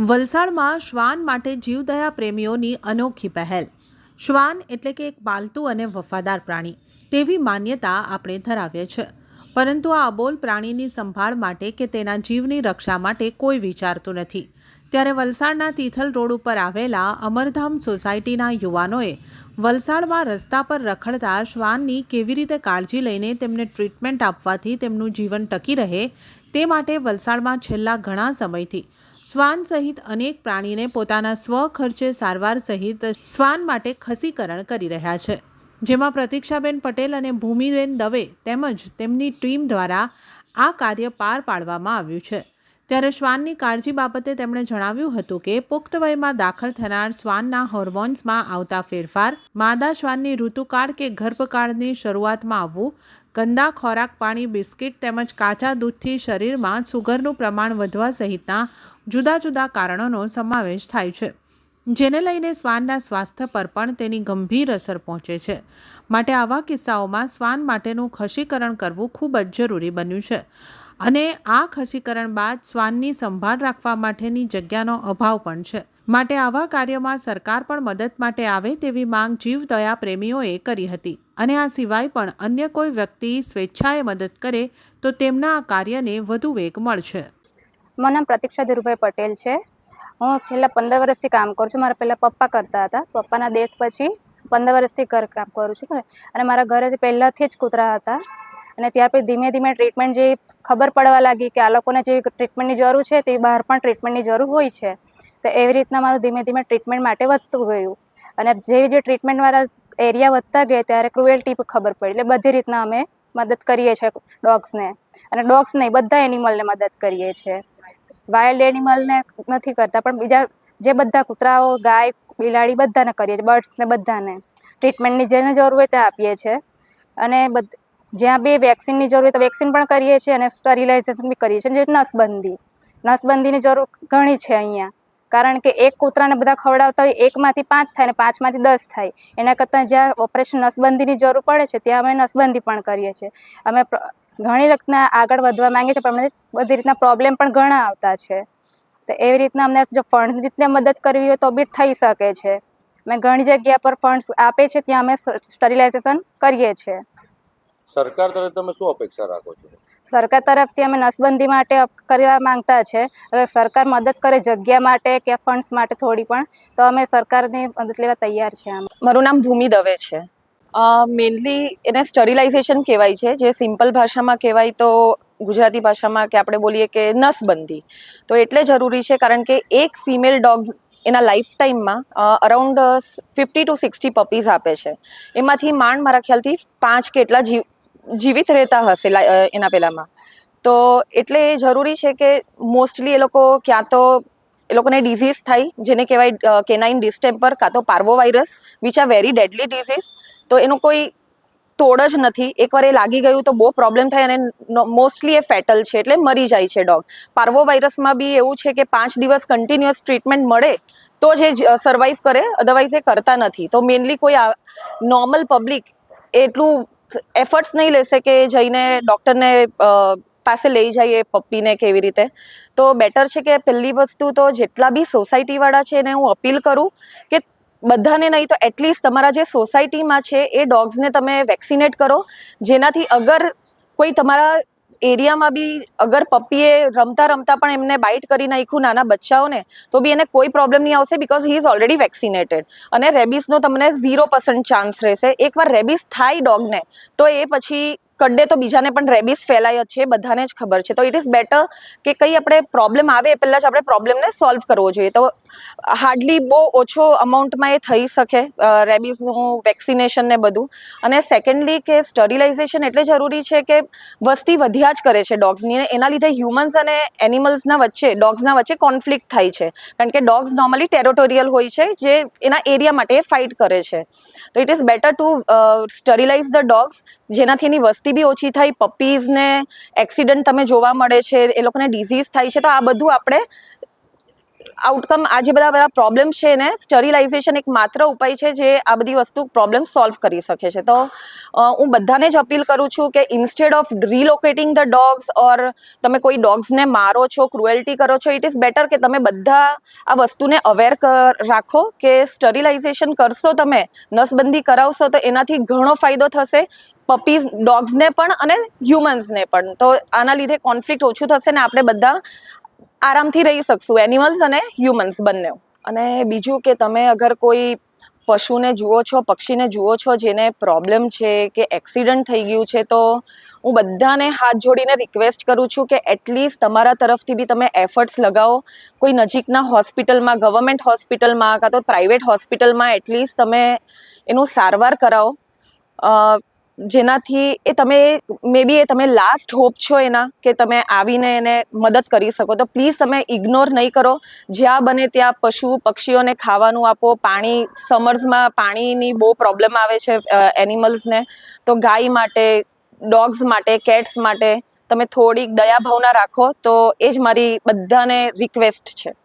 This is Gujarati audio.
વલસાડમાં શ્વાન માટે જીવદયા પ્રેમીઓની અનોખી પહેલ. શ્વાન એટલે કે એક પાલતુ અને વફાદાર પ્રાણી. તેવી માન્યતા આપણે ધરાવીએ છે પરંતુ આ અબોલ પ્રાણીની સંભાળ માટે કે તેના જીવની રક્ષા માટે કોઈ વિચારતું નથી. ત્યારે વલસાડના તિથલ રોડ ઉપર આવેલા અમરધામ સોસાયટીના યુવાનોએ વલસાડમાં રસ્તા પર રખડતા શ્વાનની કેવી રીતે કાળજી લઈને તેમને ટ્રીટમેન્ટ આપવાથી તેમનું જીવન ટકી રહે તે માટે વલસાડમાં છેલ્લા ઘણા સમયથી શ્વાન સહિત અનેક પ્રાણીને પોતાના સ્વ ખર્ચે સારવાર સહિત શ્વાન માટે ખસીકરણ કરી રહ્યા છે. જેમાં પ્રતીક્ષાબેન પટેલ અને ભૂમિબેન દવે તેમજ તેમની ટીમ દ્વારા આ કાર્ય પાર પાડવામાં આવ્યું છે. ત્યારે શ્વાનની કાળજી બાબતે તેમણે જણાવ્યું હતું કે, પુખ્ત વયમાં દાખલ થનાર શ્વાનના હોર્મોન્સમાં આવતા ફેરફાર, માદા શ્વાનની ઋતુકાળ કે ગર્ભકાળની શરૂઆતમાં આવવું ગંદા ખોરાક, પાણી, બિસ્કિટ તેમજ કાચા દૂધથી શરીરમાં સુગરનું પ્રમાણ વધવા સહિતના જુદા જુદા કારણોનો સમાવેશ થાય છે, જેને લઈને શ્વાનના સ્વાસ્થ્ય પર પણ તેની ગંભીર અસર પહોંચે છે. માટે આવા કિસ્સાઓમાં શ્વાન માટેનું ખસીકરણ કરવું ખૂબ જ જરૂરી બન્યું છે અને આ ખસીકરણ બાદ શ્વાનની સંભાળ રાખવા માટેની જગ્યાનો અભાવ પણ છે. માટે આવા કાર્યમાં સરકાર પણ મદદ માટે આવે તેવી માંગ જીવદયા પ્રેમીઓએ કરી હતી. અને આ સિવાય પણ અન્ય કોઈ વ્યક્તિ સ્વેચ્છાએ મદદ કરે તો તેમના આ કાર્યને વધુ વેગ મળશે. મારું નામ પ્રતીક્ષા ધીરુભાઈ પટેલ છે. હું છેલ્લા પંદર વર્ષથી કામ કરું છું. મારા પહેલાં પપ્પા કરતા હતા. પપ્પાના ડેથ પછી પંદર વર્ષથી ઘર કામ કરું છું. અને મારા ઘરે પહેલાંથી જ કૂતરા હતા. અને ત્યાર પછી ધીમે ધીમે ટ્રીટમેન્ટ જે ખબર પડવા લાગી કે આ લોકોને જે ટ્રીટમેન્ટની જરૂર છે તે બહાર પણ ટ્રીટમેન્ટની જરૂર હોય છે. તો એવી રીતના મારું ધીમે ધીમે ટ્રીટમેન્ટ માટે વધતું ગયું. અને જેવી જે ટ્રીટમેન્ટવાળા એરિયા વધતા ગયા ત્યારે ક્રુએલ્ટી ખબર પડી. એટલે બધી રીતના અમે મદદ કરીએ છીએ ડોગ્સને અને ડોગ્સ નહીં, બધા એનિમલને મદદ કરીએ છીએ. વાઇલ્ડ એનિમલને નથી કરતા, પણ બીજા જે બધા કૂતરાઓ, ગાય, બિલાડી બધાને કરીએ છીએ બર્ડ્સને બધાને. ટ્રીટમેન્ટની જેને જરૂર હોય તે આપીએ છીએ. અને જ્યાં બી વેક્સિનની જરૂર હોય તો વેક્સિન પણ કરીએ છીએ અને સ્ટરિલાઇઝેશન બી કરીએ છીએ. જે નસબંધી, નસબંધીની જરૂર ઘણી છે અહીંયા. કારણ કે એક કૂતરાને બધા ખવડાવતા હોય, એકમાંથી પાંચ થાય અને પાંચમાંથી દસ થાય. એના કરતાં જ્યાં ઓપરેશન નસબંધીની જરૂર પડે છે, ત્યાં અમે નસબંધી પણ કરીએ છીએ. અમે ઘણી રીતના આગળ વધવા માંગીએ છીએ, પણ બધી રીતના પ્રોબ્લેમ પણ ઘણા આવતા છે. તો એવી રીતના અમને જો ફંડ રીતને મદદ કરવી હોય તો બી થઈ શકે છે. અમે ઘણી જગ્યા પર ફંડ્સ આપે છે, ત્યાં અમે સ્ટરીલાઇઝેશન કરીએ છીએ. સરકાર તરફ તમે શું અપેક્ષા રાખો છો? સરકાર તરફથી અમે નસબંધી માટે કરવા માંગતા છે. હવે સરકાર મદદ કરે જગ્યા માટે કે ફંડ્સ માટે થોડી પણ તો અમે સરકારની મદદ લેવા તૈયાર છે આમ. મારું નામ ભૂમિ દવે છે. મેનલી એને સ્ટરીલાઇઝેશન કહેવાય છે. જે સિમ્પલ ભાષામાં કહેવાય તો ગુજરાતી ભાષામાં કે આપણે બોલીએ કે નસબંધી. તો એટલે જરૂરી છે કારણ કે એક ફિમેલ ડોગ એના લાઈફ ટાઈમમાં around fifty to sixty puppies આપે છે. એમાંથી માંડ મારા ખ્યાલથી પાંચ કેટલા જીવ જીવિત રહેતા હશે એના પહેલાંમાં. તો એટલે એ જરૂરી છે કે મોસ્ટલી એ લોકો ક્યાં તો, એ લોકોને ડિઝીઝ થાય, જેને કહેવાય કેનાઇન ડિસ્ટેમ્પર કાં તો parvo virus which are very deadly disease. તો એનું કોઈ તોડ જ નથી. એકવાર એ લાગી ગયું તો બહુ પ્રોબ્લેમ થાય અને મોસ્ટલી એ ફેટલ છે એટલે મરી જાય છે ડોગ. પાર્વો વાયરસમાં બી એવું છે કે પાંચ દિવસ કન્ટિન્યુઅસ ટ્રીટમેન્ટ મળે તો જ એ સર્વાઈવ કરે અધરવાઇઝ એ કરતા નથી. તો મેનલી કોઈ નોર્મલ પબ્લિક એટલું એફર્ટ્સ નહીં લેશે કે જઈને ડૉક્ટરને પાસે લઈ જઈએ પપ્પીને કેવી રીતે. તો બેટર છે કે પહેલી વસ્તુ તો જેટલા બી સોસાયટીવાળા છે એને હું અપીલ કરું કે બધાને નહીં તો એટલીસ્ટ તમારા જે સોસાયટીમાં છે એ ડોગ્સને તમે વેક્સિનેટ કરો. જેનાથી અગર કોઈ તમારા એરિયામાં બી અગર પપ્પીએ રમતા રમતા પણ એમને બાઇટ કરી નાખ્યું નાના બચ્ચાઓને, તો બી એને કોઈ પ્રોબ્લેમ નહીં આવશે because he is already vaccinated અને રેબિસનો તમને ઝીરો પર્સન્ટ ચાન્સ રહેશે. એકવાર રેબિસ થાય ડોગને તો એ પછી કડે તો બીજાને પણ રેબિસ ફેલાય છે, બધાને જ ખબર છે. તો ઇટ ઇઝ બેટર કે કંઈ આપણે પ્રોબ્લેમ આવે એ પહેલાં જ આપણે પ્રોબ્લેમને સોલ્વ કરવો જોઈએ. તો હાર્ડલી બહુ ઓછો અમાઉન્ટમાં એ થઈ શકે રેબીઝનું વેક્સિનેશન ને બધું. અને સેકન્ડલી કે સ્ટરિલાઇઝેશન એટલે જરૂરી છે કે વસ્તી વધ્યા જ કરે છે ડોગ્સની એના લીધે હ્યુમન્સ અને એનિમલ્સના વચ્ચે ડોગ્સના વચ્ચે કોન્ફ્લિક્ટ થાય છે. કારણ કે ડોગ્સ નોર્મલી ટેરોટોરિયલ હોય છે, જે એના એરિયા માટે ફાઇટ કરે છે. તો it is better to sterilise the dogs જેનાથી એની વસ્તી બી ઓછી થાય પપ્પીઝને એક્સિડન્ટ તમે જોવા મળે છે, એ લોકોને ડિઝીઝ થાય છે, તો આ બધું આપણે આઉટકમ આ જે બધા બધા પ્રોબ્લેમ છે ને સ્ટરીલાઇઝેશન એક માત્ર ઉપાય છે જે આ બધી વસ્તુ પ્રોબ્લેમ સોલ્વ કરી શકે છે. તો હું બધાને જ અપીલ કરું છું કે instead of relocating the dogs or તમે કોઈ ડોગ્સને મારો છો ક્રુએલ્ટી કરો છો ઇટ ઇઝ બેટર કે તમે બધા આ વસ્તુને અવેર રાખો કે સ્ટરીલાઇઝેશન કરશો તમે, નસબંધી કરાવશો તો એનાથી ઘણો ફાયદો થશે. પપીઝ ડોગ્સને પણ અને હ્યુમન્સને પણ. તો આના લીધે કોન્ફ્લિક્ટ ઓછું થશે ને આપણે બધા આરામથી રહી શકશું એનિમલ્સ અને હ્યુમન્સ બંને અને બીજું કે તમે અગર કોઈ પશુને જુઓ છો, પક્ષીને જુઓ છો, જેને પ્રોબ્લેમ છે કે એક્સિડન્ટ થઈ ગયું છે, તો હું બધાને હાથ જોડીને રિક્વેસ્ટ કરું છું કે એટલીસ્ટ તમારા તરફથી બી તમે એફર્ટ્સ લગાવો. કોઈ નજીકના હોસ્પિટલમાં ગવર્મેન્ટ હોસ્પિટલમાં કાં તો પ્રાઇવેટ હોસ્પિટલમાં એટલીસ્ટ તમે એનું સારવાર કરાવો. જેનાથી એ તમે મે બી એ તમે લાસ્ટ હોપ છો એના, કે તમે આવીને એને મદદ કરી શકો. તો પ્લીઝ તમે ઇગ્નોર નહીં કરો. જ્યાં બને ત્યાં પશુ પક્ષીઓને ખાવાનું આપો. પાણી સમર્સમાં પાણીની બહુ પ્રોબ્લેમ આવે છે એનિમલ્સને તો ગાય માટે ડોગ્સ માટે કેટ્સ માટે તમે થોડીક દયા ભાવના રાખો તો એ જ મારી બધાને રિક્વેસ્ટ છે.